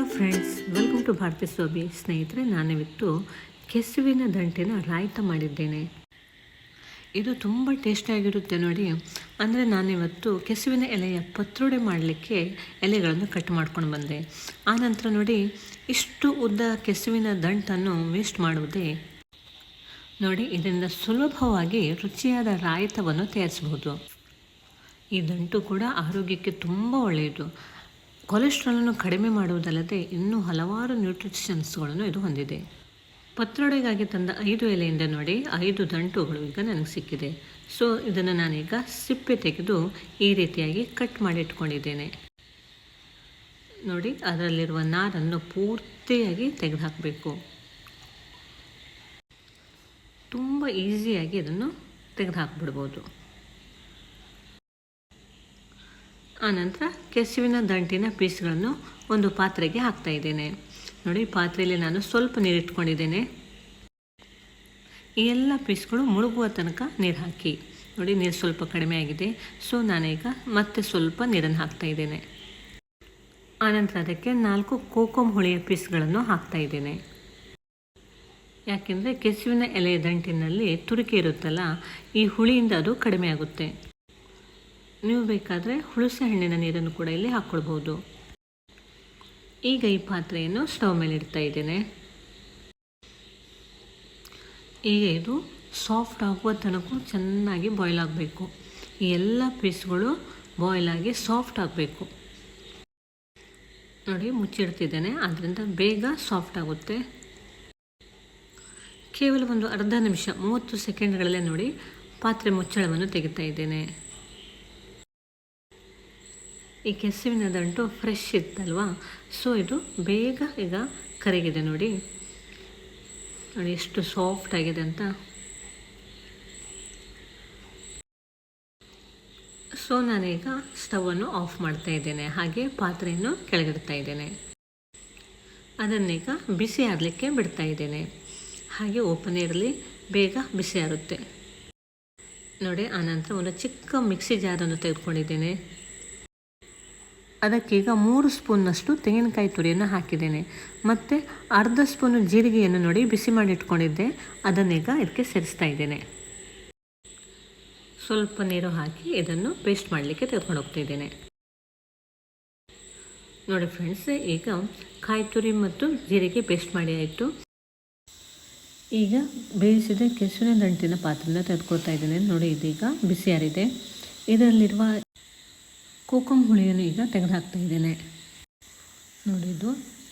Hello friends welcome to Bharathi Swamy ಸ್ನೇಹಿತರೆ ನಾನಿವತ್ತು ಕೆಸುವಿನ ದಂಟಿನ ರಾಯ್ತ ಮಾಡಿದ್ದೇನೆ. ಇದು ತುಂಬ ಟೇಸ್ಟಿಯಾಗಿರುತ್ತೆ ನೋಡಿ. ಅಂದರೆ ನಾನಿವತ್ತು ಕೆಸುವಿನ ಎಲೆಯ ಪತ್ರೊಡೆ ಮಾಡಲಿಕ್ಕೆ ಎಲೆಗಳನ್ನು ಕಟ್ ಮಾಡ್ಕೊಂಡು ಬಂದೆ. ಆನಂತರ ನೋಡಿ, ಇಷ್ಟು ಉದ್ದ ಕೆಸುವಿನ ದಂಟನ್ನು ವೇಸ್ಟ್ ಮಾಡುವುದೇ. ನೋಡಿ, ಇದರಿಂದ ಸುಲಭವಾಗಿ ರುಚಿಯಾದ ರಾಯಿತವನ್ನು ತಯಾರಿಸಬಹುದು. ಈ ದಂಟು ಕೂಡ ಆರೋಗ್ಯಕ್ಕೆ ತುಂಬ ಒಳ್ಳೆಯದು. ಕೊಲೆಸ್ಟ್ರಾಲನ್ನು ಕಡಿಮೆ ಮಾಡುವುದಲ್ಲದೆ ಇನ್ನೂ ಹಲವಾರು ನ್ಯೂಟ್ರಿಷನ್ಸ್ಗಳನ್ನು ಇದು ಹೊಂದಿದೆ. ಪತ್ರೊಡೆಗಾಗಿ ತಂದ ಐದು ಎಲೆಯಿಂದ ನೋಡಿ ಐದು ದಂಟುಗಳು ಈಗ ನನಗೆ ಸಿಕ್ಕಿದೆ. ಸೊ, ಇದನ್ನು ನಾನೀಗ ಸಿಪ್ಪೆ ತೆಗೆದು ಈ ರೀತಿಯಾಗಿ ಕಟ್ ಮಾಡಿ ಇಟ್ಕೊಂಡಿದ್ದೇನೆ ನೋಡಿ, ಅದರಲ್ಲಿರುವ ನಾರನ್ನು ಪೂರ್ತಿಯಾಗಿ ತೆಗೆದುಹಾಕಬೇಕು. ತುಂಬ ಈಸಿಯಾಗಿ ಇದನ್ನು ತೆಗೆದುಹಾಕ್ಬಿಡ್ಬೋದು. ಆನಂತರ ಕೆಸುವಿನ ದಂಟಿನ ಪೀಸ್ಗಳನ್ನು ಒಂದು ಪಾತ್ರೆಗೆ ಹಾಕ್ತಾ ಇದ್ದೇನೆ. ನೋಡಿ, ಪಾತ್ರೆಯಲ್ಲಿ ನಾನು ಸ್ವಲ್ಪ ನೀರಿಟ್ಕೊಂಡಿದ್ದೇನೆ. ಈ ಎಲ್ಲ ಪೀಸ್ಗಳು ಮುಳುಗುವ ತನಕ ನೀರು ಹಾಕಿ. ನೋಡಿ, ನೀರು ಸ್ವಲ್ಪ ಕಡಿಮೆ ಆಗಿದೆ. ಸೊ, ನಾನೀಗ ಮತ್ತೆ ಸ್ವಲ್ಪ ನೀರನ್ನು ಹಾಕ್ತಾ ಇದ್ದೇನೆ. ಆನಂತರ ಅದಕ್ಕೆ ನಾಲ್ಕು ಕೋಕೋಮ್ ಹುಳಿಯ ಪೀಸ್ಗಳನ್ನು ಹಾಕ್ತಾ ಇದ್ದೇನೆ. ಯಾಕೆಂದರೆ ಕೆಸುವಿನ ಎಲೆಯ ದಂಟಿನಲ್ಲಿ ತುರಿಕೆ ಇರುತ್ತಲ್ಲ, ಈ ಹುಳಿಯಿಂದ ಅದು ಕಡಿಮೆ ಆಗುತ್ತೆ. ನೀವು ಬೇಕಾದರೆ ಹುಳಸೆ ಹಣ್ಣಿನ ನೀರನ್ನು ಕೂಡ ಇಲ್ಲಿ ಹಾಕ್ಕೊಳ್ಬೋದು ಈಗ ಈ ಪಾತ್ರೆಯನ್ನು ಸ್ಟವ್ ಮೇಲೆ ಇಡ್ತಾ ಇದ್ದೇನೆ. ಈಗ ಇದು ಸಾಫ್ಟ್ ಆಗುವ ತನಕ ಚೆನ್ನಾಗಿ ಬಾಯ್ಲ್ ಆಗಬೇಕು. ಈ ಎಲ್ಲ ಪೀಸ್ಗಳು ಬಾಯ್ಲ್ ಆಗಿ ಸಾಫ್ಟ್ ಆಗಬೇಕು. ನೋಡಿ, ಮುಚ್ಚಿಡ್ತಿದ್ದೇನೆ. ಅದರಿಂದ ಬೇಗ ಸಾಫ್ಟ್ ಆಗುತ್ತೆ. ಕೇವಲ ಒಂದು ಅರ್ಧ ನಿಮಿಷ, ಮೂವತ್ತು ಸೆಕೆಂಡ್ಗಳಲ್ಲೇ ನೋಡಿ ಪಾತ್ರೆ ಮುಚ್ಚಳವನ್ನು ತೆಗಿತಾ ಇದ್ದೇನೆ. ಈ ಕೆಸುವಿನ ದಂಟು ಫ್ರೆಶ್ ಇತ್ತಲ್ವಾ? ಸೊ ಇದು ಬೇಗ ಈಗ ಕರಗಿದೆ ನೋಡಿ. ನೋಡಿ, ಎಷ್ಟು ಸಾಫ್ಟ್ ಆಗಿದೆ ಅಂತ. ಸೊ ನಾನೀಗ ಸ್ಟವನ್ನು ಆಫ್ ಮಾಡ್ತಾ ಇದ್ದೇನೆ. ಹಾಗೆ ಪಾತ್ರೆಯನ್ನು ಕೆಳಗಿಡ್ತಾ ಇದ್ದೇನೆ. ಅದನ್ನೀಗ ಬಿಸಿ ಆರಲಿಕ್ಕೆ ಬಿಡ್ತಾ ಇದ್ದೇನೆ. ಹಾಗೆ ಓಪನ್ ಇರಲಿ, ಬೇಗ ಬಿಸಿ ಆರುತ್ತೆ. ನೋಡಿ ಆನಂತರ ಒಂದು ಚಿಕ್ಕ ಮಿಕ್ಸಿ ಜಾರನ್ನು ತೆಗೆದುಕೊಂಡಿದ್ದೇನೆ. ಅದಕ್ಕೀಗ ಮೂರು ಸ್ಪೂನ್ನಷ್ಟು ತೆಂಗಿನಕಾಯಿ ತುರಿಯನ್ನು ಹಾಕಿದ್ದೇನೆ. ಮತ್ತು ಅರ್ಧ ಸ್ಪೂನು ಜೀರಿಗೆಯನ್ನು ನೋಡಿ ಬಿಸಿ ಮಾಡಿ ಇಟ್ಕೊಂಡಿದ್ದೆ. ಅದನ್ನೀಗ ಇದಕ್ಕೆ ಸೇರಿಸ್ತಾ ಇದ್ದೇನೆ. ಸ್ವಲ್ಪ ನೀರು ಹಾಕಿ ಇದನ್ನು ಪೇಸ್ಟ್ ಮಾಡಲಿಕ್ಕೆ ತೆಗೆದುಕೊಂಡು ಹೋಗ್ತಾ ಇದ್ದೇನೆ. ನೋಡಿ ಫ್ರೆಂಡ್ಸ್, ಈಗ ಕಾಯಿ ತುರಿ ಮತ್ತು ಜೀರಿಗೆ ಪೇಸ್ಟ್ ಮಾಡಿ ಆಯಿತು. ಈಗ ಬೇಯಿಸಿದ ಕೆಸುವಿನ ದಂಟಿನ ಪಾತ್ರೆನ ತೆಗೆದುಕೊಳ್ತಾ ಇದ್ದೇನೆ. ನೋಡಿ, ಇದೀಗ ಬಿಸಿಯಾರಿದೆ ಇದರಲ್ಲಿರುವ ಕೋಕಮ್ ಹುಳಿಯನ್ನು ಈಗ ತೆಗೆದುಹಾಕ್ತಾ ಇದ್ದೇನೆ. ನೋಡಿದ್ದು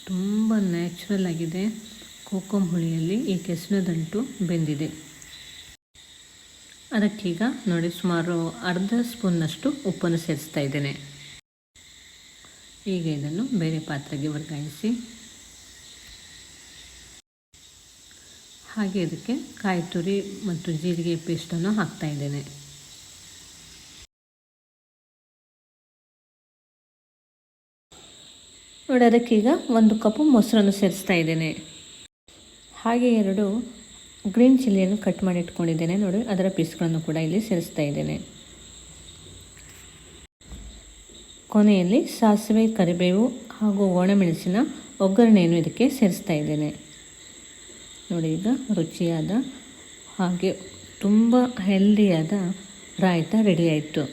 ತುಂಬ ನ್ಯಾಚುರಲ್ ಆಗಿದೆ. ಕೋಕಮ್ ಹುಳಿಯಲ್ಲಿ ಈ ಕೆಸುವಿನ ದಂಟು ಬೆಂದಿದೆ ಅದಕ್ಕೀಗ ನೋಡಿ, ಸುಮಾರು ಅರ್ಧ ಸ್ಪೂನ್ನಷ್ಟು ಉಪ್ಪನ್ನು ಸೇರಿಸ್ತಾ ಇದ್ದೇನೆ. ಈಗ ಇದನ್ನು ಬೇರೆ ಪಾತ್ರೆಗೆ ವರ್ಗಾಯಿಸಿ, ಹಾಗೆ ಇದಕ್ಕೆ ಕಾಯಿ ತುರಿ ಮತ್ತು ಜೀರಿಗೆ ಪೇಸ್ಟನ್ನು ಹಾಕ್ತಾ ಇದ್ದೇನೆ. ನೋಡಿ ಅದಕ್ಕೀಗ ಒಂದು ಕಪ್ಪು ಮೊಸರನ್ನು ಸೇರಿಸ್ತಾ ಇದ್ದೇನೆ. ಹಾಗೆ ಎರಡು ಗ್ರೀನ್ ಚಿಲ್ಲಿಯನ್ನು ಕಟ್ ಮಾಡಿ ಇಟ್ಕೊಂಡಿದ್ದೇನೆ. ನೋಡಿ, ಅದರ ಪೀಸ್ಗಳನ್ನು ಕೂಡ ಇಲ್ಲಿ ಸೇರಿಸ್ತಾ ಇದ್ದೇನೆ. ಕೊನೆಯಲ್ಲಿ ಸಾಸಿವೆ, ಕರಿಬೇವು ಹಾಗೂ ಒಣಮೆಣಸಿನ ಒಗ್ಗರಣೆಯನ್ನು ಇದಕ್ಕೆ ಸೇರಿಸ್ತಾ ಇದ್ದೇನೆ. ನೋಡಿ, ಈಗ ರುಚಿಯಾದ ಹಾಗೆ ತುಂಬ ಹೆಲ್ದಿಯಾದ ರಾಯ್ತ ರೆಡಿ ಆಯಿತು.